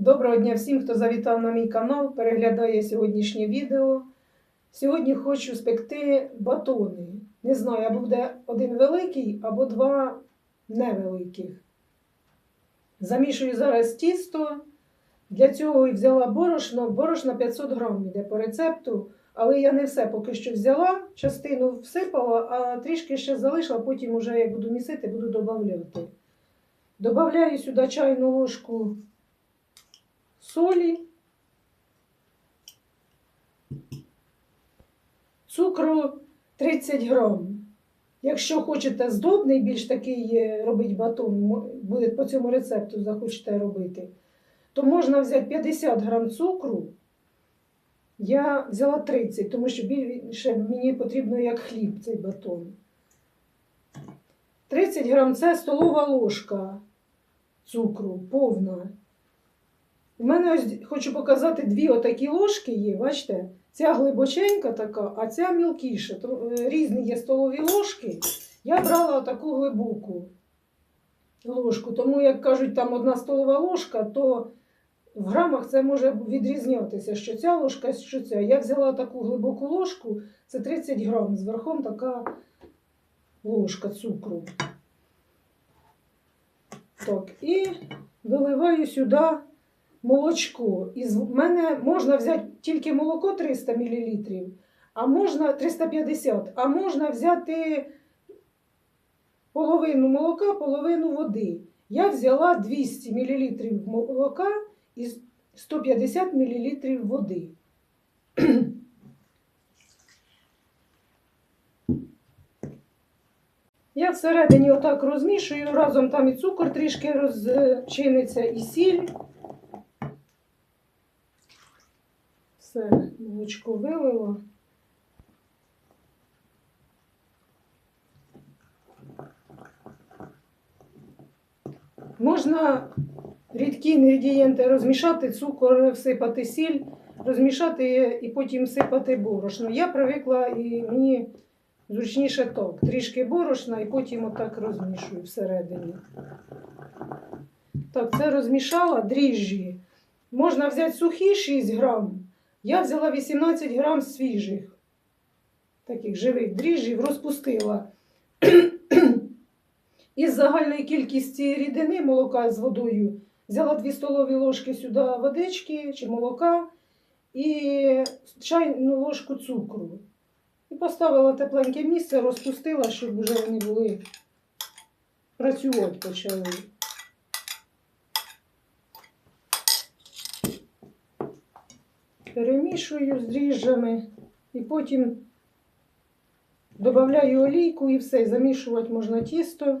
Доброго дня всім, хто завітав на мій канал, переглядає сьогоднішнє відео. Сьогодні хочу спекти батони. Не знаю, або буде один великий, або два невеликих. Замішую зараз тісто. Для цього і взяла борошно. Борошно 500 грам йде по рецепту, але я не все поки що взяла, частину всипала, а трішки ще залишила, потім уже як буду місити, буду додавати. Добавляю сюди чайну ложку солі, цукру 30 грам. Якщо хочете здобний, більш такий робити батон, буде по цьому рецепту захочете робити, то можна взяти 50 грам цукру. Я взяла 30, тому що більше мені потрібно як хліб цей батон. 30 грам це столова ложка цукру, повна. У мене ось хочу показати дві отакі ложки є, бачите? Ця глибоченька така, а ця мілкіша. Е, Різні є столові ложки. Я брала таку глибоку ложку. Тому, як кажуть, там одна столова ложка, то в грамах це може відрізнятися, що ця ложка, що ця. Я взяла таку глибоку ложку, це 30 грам, з верхом така ложка цукру. Так, і виливаю сюди молочко. Із в мене можна взяти тільки молоко 300 мл, а можна 350, а можна взяти половину молока, половину води. Я взяла 200 мл молока і 150 мл води. Я всередині отак розмішую, разом там і цукор трішки розчиниться, і сіль. Все, молочко вилило. Можна рідкі інгредієнти розмішати, цукор всипати сіль, розмішати і потім сипати борошно. Я привикла і мені зручніше так. Трішки борошна і потім отак розмішую всередині. Так, це розмішала дріжджі. Можна взяти сухі 6 грам. Я взяла 18 грам свіжих, таких живих дріжджів, розпустила. Із загальної кількості рідини молока з водою взяла 2 столові ложки сюди водички чи молока і чайну ложку цукру. І поставила тепленьке місце, розпустила, щоб вже вони були працювати почали. Перемішую з дріжджами і потім додаю олійку і все, замішувати можна тісто.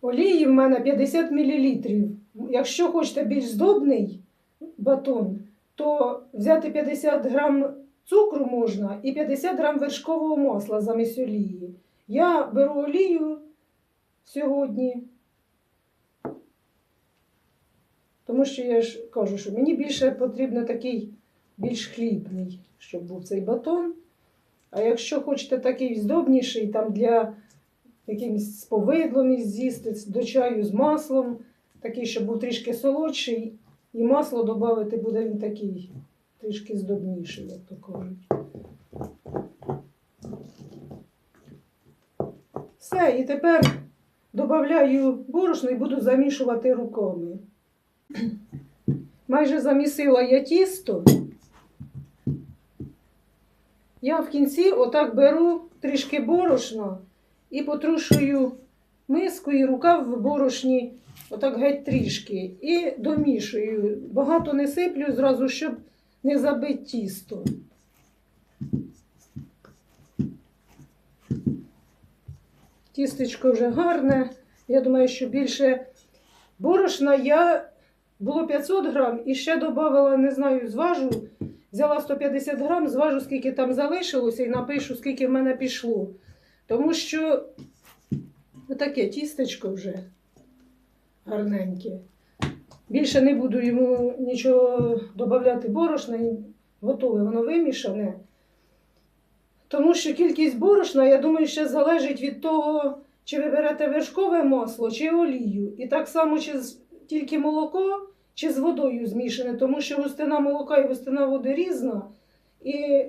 Олії в мене 50 мл. Якщо хочете більш здобний батон, то взяти 50 грам цукру можна і 50 грам вершкового масла замість олії. Я беру олію сьогодні. Тому що я ж кажу, що мені більше потрібно такий більш хлібний, щоб був цей батон. А якщо хочете такий здобніший, там для якимось повидлом із з'їсти, до чаю з маслом, такий, щоб був трішки солодший, і масло додати буде він такий трішки здобніший, як то кажуть. Все, і тепер додаю борошно і буду замішувати руками. Майже замісила я тісто. Я в кінці отак беру трішки борошна і потрушую миску і рука в борошні, отак геть трішки. І домішую. Багато не сиплю зразу, щоб не забити тісто. Тістечко вже гарне. Я думаю, що більше борошна я було 500 грам і ще додавала, не знаю, зважу. Взяла 150 грам, зважу, скільки там залишилося, і напишу, скільки в мене пішло. Тому що таке тістечко вже гарненьке. Більше не буду йому нічого додати борошна, готове, воно вимішане. Тому що кількість борошна, я думаю, ще залежить від того, чи ви берете вершкове масло, чи олію. І так само, чи тільки молоко, чи з водою змішане, тому що густина молока і густина води різна, і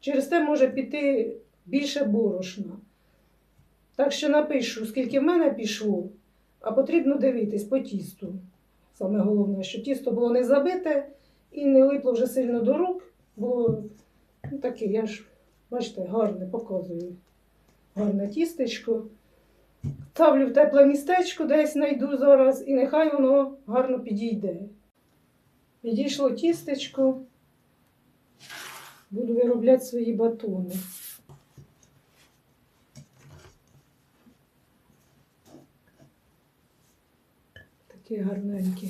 через те може піти більше борошна. Так що напишу, скільки в мене пішло, а потрібно дивитись по тісту. Саме головне, щоб тісто було не забите і не липло вже сильно до рук, було ну, таке, я ж, бачите, гарне показую. Гарне тістечко. Ставлю в тепле містечко, десь знайду зараз, і нехай воно гарно підійде. Підійшло тістечко. Буду виробляти свої батони. Таке гарненьке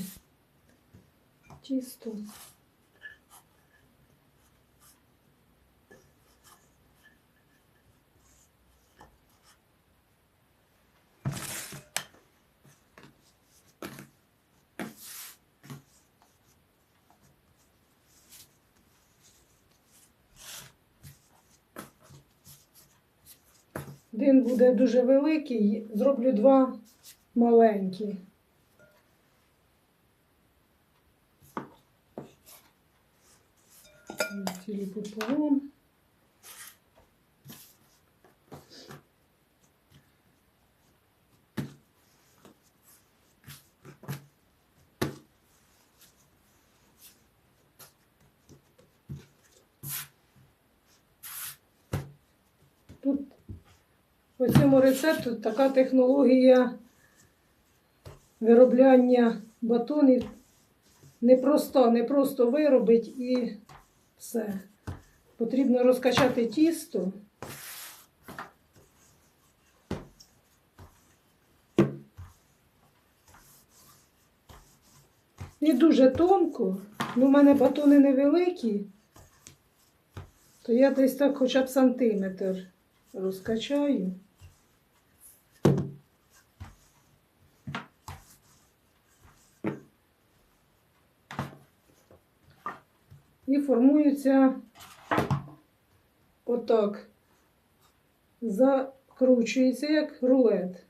тісто. Один буде дуже великий, зроблю два маленькі. Тілі пополам. Тут по цьому рецепту така технологія виробляння батонів непроста, не просто виробить і все. Потрібно розкачати тісто. Не дуже тонко, ну в мене батони невеликі, то я десь так хоча б сантиметр розкачаю. І формується отак. Закручується як рулет.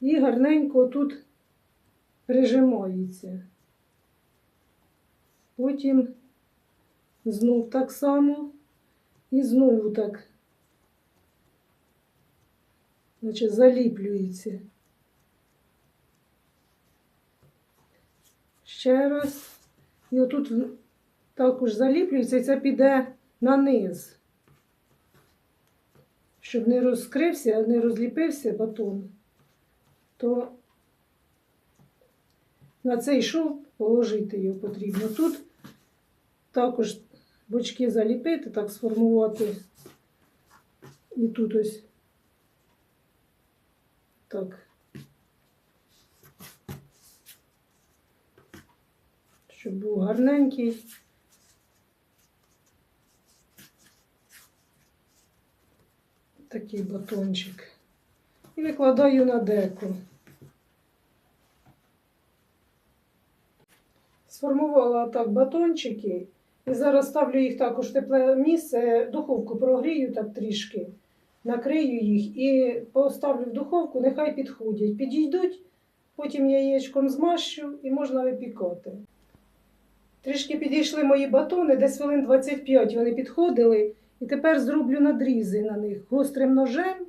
І гарненько тут прижимається. Потім знов так само і знову так. Значить, заліплюється. Ще раз. І отут також заліплюється, і це піде на низ. Щоб не розкрився, не розліпився батон, то на цей шов положити його потрібно. Тут також бочки заліпити, так сформувати. І тут ось так. Щоб був гарненький. Такий батончик. І викладаю на деко. Сформувала так батончики. І зараз ставлю їх також в тепле місце, духовку прогрію так трішки, накрию їх і поставлю в духовку, нехай підходять. Підійдуть, потім яєчком змащу і можна випікати. Трішки підійшли мої батони, десь хвилин 25 вони підходили. І тепер зроблю надрізи на них гострим ножем,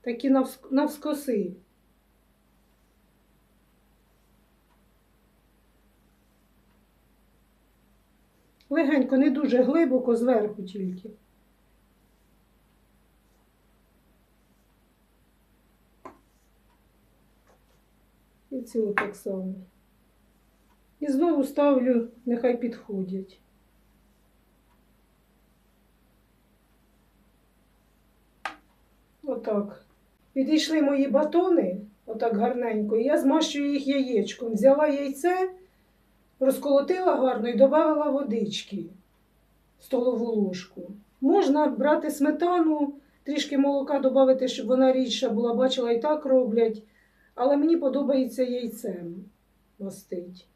такі навс- навскоси. Легенько, не дуже глибоко, зверху тільки. І цього так само. І знову ставлю, нехай підходять. Отак. Підійшли мої батони, отак гарненько, і я змащую їх яєчком. Взяла яйце, розколотила гарно і додала водички столову ложку. Можна брати сметану, трішки молока додати, щоб вона рідша була, бачила, і так роблять. Але мені подобається яйцем мастить.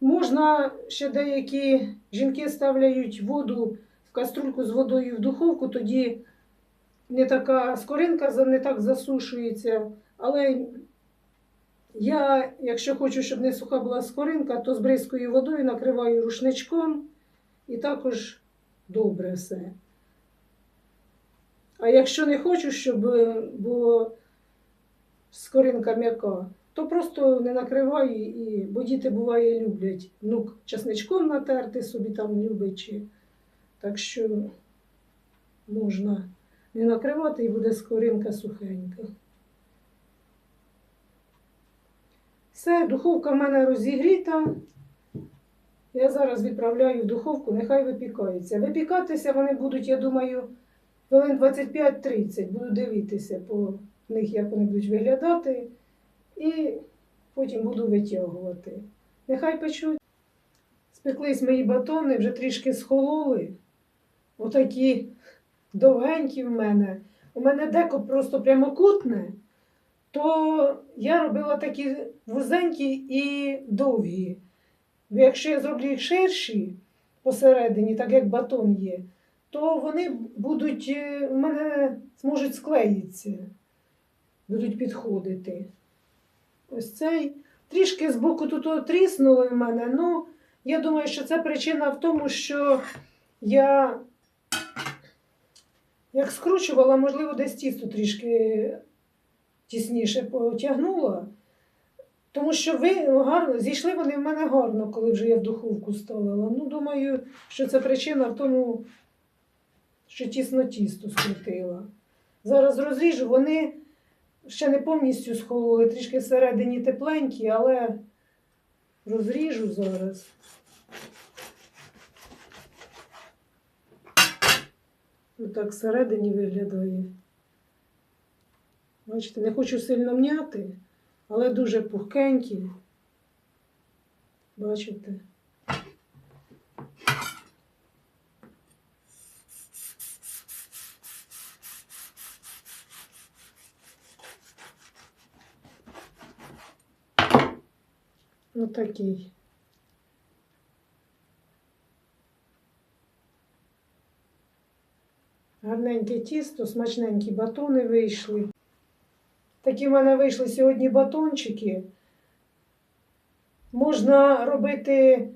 Можна ще деякі жінки ставляють воду в каструльку з водою в духовку, тоді не така скоринка не так засушується. Але я, якщо хочу, щоб не суха була скоринка, то з бризкою водою накриваю рушничком і також добре все. А якщо не хочу, щоб е, було скоринка м'яка, то просто не накриваю, і, бо діти буває люблять. Внук часничком натерти собі там любить. Так що можна накривати і буде скоринка сухенька. Все, духовка в мене розігріта. Я зараз відправляю в духовку, нехай випікаються. Випікатися вони будуть, я думаю, хвилин 25-30. Буду дивитися по них, як вони будуть виглядати. І потім буду витягувати. Нехай печуть. Спеклись мої батони, вже трішки схололи. Отакі довгенькі в мене. У мене деко просто прямокутне, то я робила такі вузенькі і довгі. Якщо я зроблю їх ширші посередині, так як батон є, то вони будуть, е, у мене зможуть склеїтися, будуть підходити. Ось цей. Трішки збоку тут тріснули в мене. Ну, я думаю, що це причина в тому, що я як скручувала, можливо, десь тісто трішки тісніше потягнула. Тому що ви гарно зійшли вони в мене гарно, коли вже я в духовку ставила. Ну, думаю, що це причина в тому, що тісно тісто скрутила. Зараз розріжу, вони ще не повністю схололи, трішки всередині тепленькі, але розріжу зараз. Отак всередині виглядає. Бачите, не хочу сильно м'яти, але дуже пухкенькі. Бачите? Отакий. Гарненьке тісто, смачненькі батони вийшли. Такі в мене вийшли сьогодні батончики. Можна робити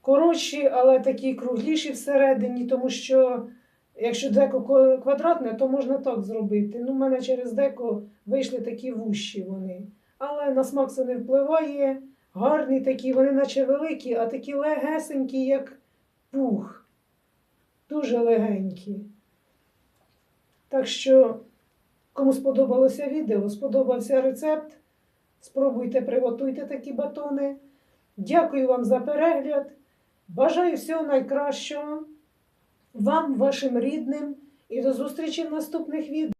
коротші, але такі кругліші всередині, тому що якщо деко квадратне, то можна так зробити. Ну, в мене через деко вийшли такі вущі вони. Але на смак це не впливає. Гарні такі, вони наче великі, а такі легесенькі, як пух. Дуже легенькі. Так що, кому сподобалося відео, сподобався рецепт, спробуйте, приготуйте такі батони. Дякую вам за перегляд. Бажаю всього найкращого вам, вашим рідним і до зустрічі в наступних відео.